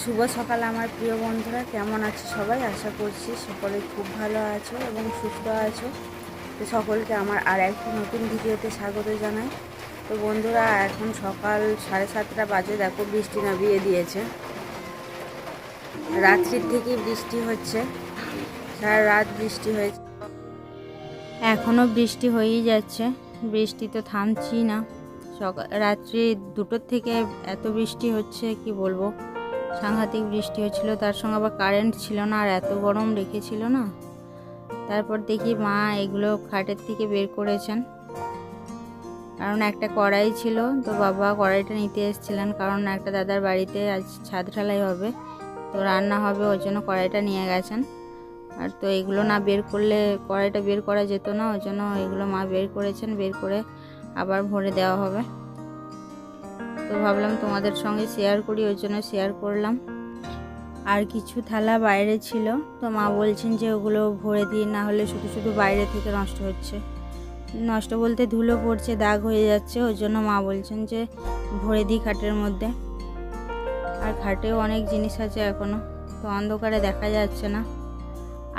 শুভ সকাল আমার প্রিয় বন্ধুরা, কেমন আছো সবাই? আশা করছি সকলে খুব ভালো আছো এবং সুস্থ আছো। তো সকলকে আমার আর একটি নতুন ভিডিওতে স্বাগত জানাই। তো বন্ধুরা, এখন সকাল সাড়ে সাতটা বাজে, দেখো বৃষ্টি নামিয়ে দিয়েছে। রাত্রির থেকেই বৃষ্টি হচ্ছে। সারা রাত বৃষ্টি হয়েছে। এখনও বৃষ্টি হয়েই যাচ্ছে। বৃষ্টি তো থামছি না। সকাল, রাত্রি দুটোর থেকে এত বৃষ্টি হচ্ছে, কি বলব? সাংঘাতিক বৃষ্টি হচ্ছিল, তার সঙ্গে আবার কারেন্ট ছিল না, আর এত গরম রেখেছিল না। তারপর দেখি মা এগুলো খাটের থেকে বের করেছেন। কারণ একটা কড়াই ছিল, তো বাবা কড়াইটা নিতে এসেছিলেন, কারণ একটা দাদার বাড়িতে আজ ছাদ ঢালাই হবে, তো রান্না হবে, ওই জন্য কড়াইটা নিয়ে গেছেন। আর তো এগুলো না বের করলে, কড়াইটা বের করা যেত না, ওই জন্য এগুলো মা বের করেছেন, বের করে আবার ভরে দেওয়া হবে। তো ভাবলাম তোমাদের সঙ্গে শেয়ার করি, ওই জন্য শেয়ার করলাম। আর কিছু থালা বাইরে ছিল, তো মা বলছেন যে ওগুলো ভরে দিই না হলে শুধু শুধু বাইরে থেকে নষ্ট হচ্ছে। নষ্ট বলতে ধুলো পড়ছে, দাগ হয়ে যাচ্ছে, ওই জন্য মা বলছেন যে ভরে দিই খাটের মধ্যে। আর খাটেও অনেক জিনিস আছে এখনও তো অন্ধকারে দেখা যাচ্ছে না।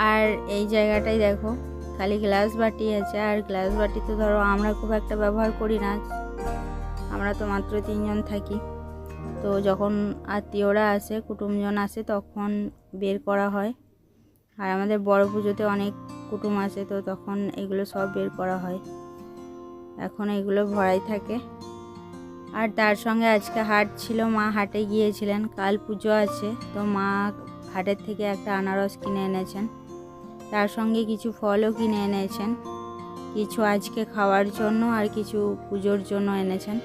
আর এই জায়গাটাই দেখো, খালি গ্লাস বাটি আছে, আর গ্লাস বাটি তো ধরো আমরা খুব একটা ব্যবহার করি না। আমরা তো মাত্র তিনজন থাকি। তো যখন আত্মীয়রা আসে, কুটুমজন আসে, তখন বের করা হয়। আর আমাদের বড় পুজোতে অনেক কুটুম আসে, তো তখন এগুলো সব বের করা হয়। এখন এগুলো ভরাই থাকে। আর তার সঙ্গে আজকে হাট ছিল, মা হাটে গিয়েছিলেন। কাল পুজো আছে, তো মা হাটের থেকে একটা আনারস কিনে এনেছেন। তার সঙ্গে কিছু ফলও কিনে এনেছেন। কিছু আজকে খাওয়ার জন্য আর কিছু পুজোর জন্য এনেছেন।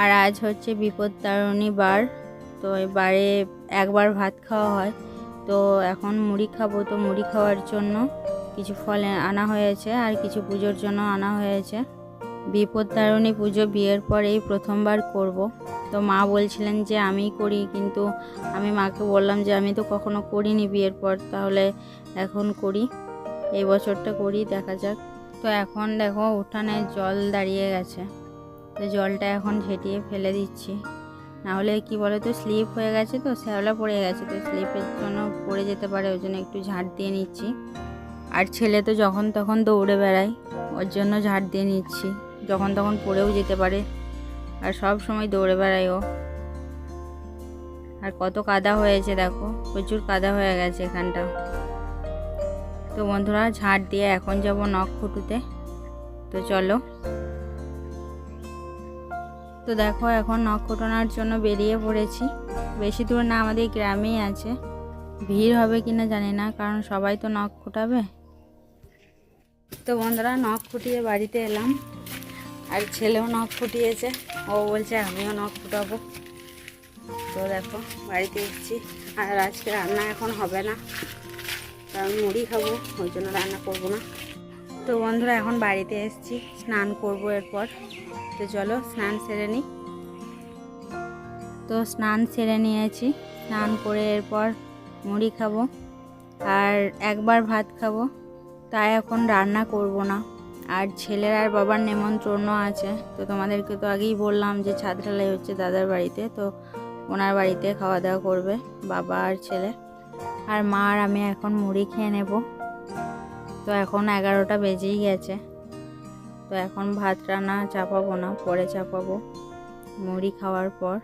আর আজ হচ্ছে বিপদ তারণী বার। তো এবারে একবার ভাত খাওয়া হয়। তো এখন মুড়ি খাব, তো মুড়ি খাওয়ার জন্য কিছু ফল আনা হয়েছে আর কিছু পুজোর জন্য আনা হয়েছে। বিপদ তারণী পুজো বিয়ের পরেই প্রথমবার করব। তো মা বলছিলেন যে আমি করি, কিন্তু আমি মাকে বললাম যে আমি তো কখনো করিনি বিয়ের পর, তাহলে এখন করি। এই বছরটা করি, দেখা যাক। তো এখন দেখো, উঠানে জল দাঁড়িয়ে গেছে। তো জলটা এখন ঝেঁটিয়ে ফেলে দিচ্ছি। না হলে কি বলো তো স্লিপ হয়ে গেছে তো, শ্যাওলা পড়ে গেছে তো, স্লিপের জন্য পড়ে যেতে পারে, ওই জন্য একটু ঝাড় দিয়ে নিচ্ছি। আর ছেলে তো যখন তখন দৌড়ে বেড়ায়, ওর জন্য ঝাড় দিয়ে নিচ্ছি, যখন তখন পড়েও যেতে পারে। আর সব সময় দৌড়ে বেড়ায় ও। আর কত কাদা হয়েছে দেখো, প্রচুর কাদা হয়ে গেছে এখানটা। তো বন্ধুরা ঝাড় দিয়ে এখন যাব নখ খুঁটুতে। তো চলো। তো দেখো এখন নখ খুঁটানোর জন্য বেরিয়ে পড়েছি। বেশি দূর না আমাদের গ্রামেই আছে। ভিড় হবে কি না জানি না, কারণ সবাই তো নখ খুঁটাবে তো বন্ধুরা, নখ ফুটিয়ে বাড়িতে এলাম। আর ছেলেও নখ ফুটিয়েছে ও বলছে, আমিও নখ ফুটাবো তো দেখো, বাড়িতে এসেছি। আর আজকে রান্না এখন হবে না। কারণ মুড়ি খাব, ওই জন্য রান্না করব না। তো বন্ধুরা, এখন বাড়িতে এসেছি। স্নান করব এরপর। তো চলো, স্নান সেরে নিই। তো স্নান সেরে নিয়েছি। স্নান করে এরপর মুড়ি খাব আর একবার ভাত খাব। তাই এখন রান্না করব না। আর ছেলের আর বাবার নেমন্ত্রণ আছে। তো তোমাদেরকে তো আগেই বললাম যে ঢালাই হচ্ছে দাদার বাড়িতে। তো ওনার বাড়িতে খাওয়া দাওয়া করবে বাবা আর ছেলে। আর মা আর আমি এখন মুড়ি খেয়ে নেব। তো এখন এগারোটা বেজেই গেছে। তো এখন ভাত রান্না চাপাবো না, পরে চাপাবো। মুড়ি খাওয়ার পর।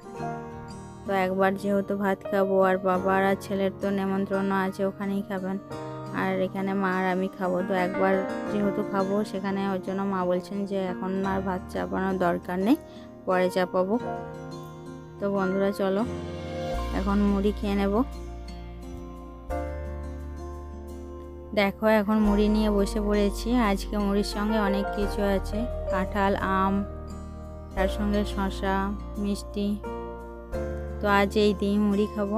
তো একবার যেহেতু ভাত খাব, আর বাবার আর ছেলের তো নেমন্ত্রণ আছে, ওখানেই খাবেন। আর এখানে মা আর আমি খাব। তো একবার যেহেতু খাব, সেখানে ওর জন্য মা বলছেন যে এখন আর ভাত চাপানোর দরকার নেই, পরে চাপাবো। তো বন্ধুরা, চলো। এখন মুড়ি খেয়ে নেব। দেখো, এখন মুড়ি নিয়ে বসে পড়েছি। আজকে মুড়ির সঙ্গে অনেক কিছু আছে। কাঁঠাল, আম, তার সঙ্গে শশা মিষ্টি। তো আজ এই দিয়ে মুড়ি খাব।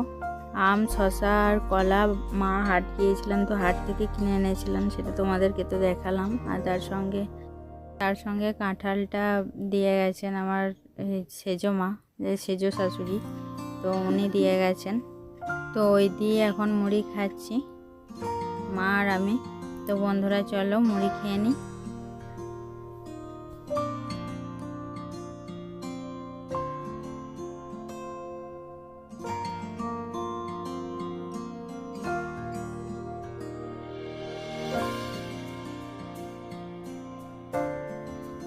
আম শশা আর কলা মা হাট গিয়েছিলাম তো হাট থেকে কিনে এনেছিলাম সেটা তোমাদেরকে তো দেখালাম। আর তার সঙ্গে তার সঙ্গে কাঁঠালটা দিয়ে গেছেন আমার সেজো মা, যে সেজো শাশুড়ি। তো উনি দিয়ে গেছেন। তো ওই দিয়ে এখন মুড়ি খাচ্ছি। মা আর আমি। তো বন্ধুরা, চলো মুড়ি খেয়ে নিই।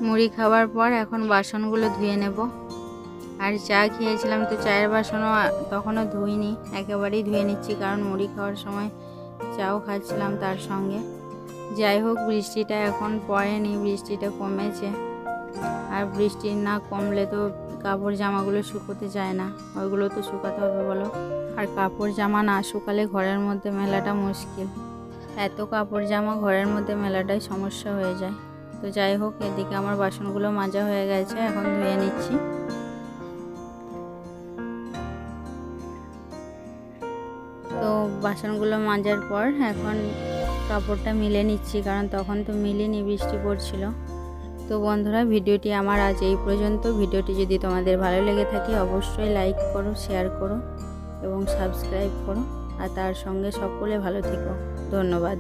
মুড়ি খাওয়ার পর এখন বাসনগুলো ধুয়ে নেব। আর চা খেয়েছিলাম, তো চায়ের বাসনও তখনও ধুইনি, একেবারেই ধুয়ে নিচ্ছি, কারণ মুড়ি খাওয়ার সময় চাও খাচ্ছিলাম তার সঙ্গে। যাই হোক, বৃষ্টিটা এখন পড়েনি, বৃষ্টিটা কমেছে। আর বৃষ্টি না কমলে তো কাপড় জামাগুলো শুকোতে যায় না। ওইগুলো তো শুকাতে হবে বলো। আর কাপড় জামা না শুকালে ঘরের মধ্যে মেলাটা মুশকিল। এত কাপড় জামা ঘরের মধ্যে মেলাটাই সমস্যা হয়ে যায়। তো যাই হোক, এদিকে আমার বাসনগুলো মাজা হয়ে গেছে, এখন ধুয়ে নিচ্ছি। তো বাসনগুলো মাজার পর এখন কাপড়টা মিলে নিচ্ছি, কারণ তখন তো মিলিনি, বৃষ্টি পড়ছিল। তো বন্ধুরা, ভিডিওটি আমার আজ এই পর্যন্ত। ভিডিওটি যদি তোমাদের ভালো লেগে থাকে, অবশ্যই লাইক করো শেয়ার করো এবং সাবস্ক্রাইব করো। আর তার সঙ্গে সকলে ভালো থেকো। ধন্যবাদ।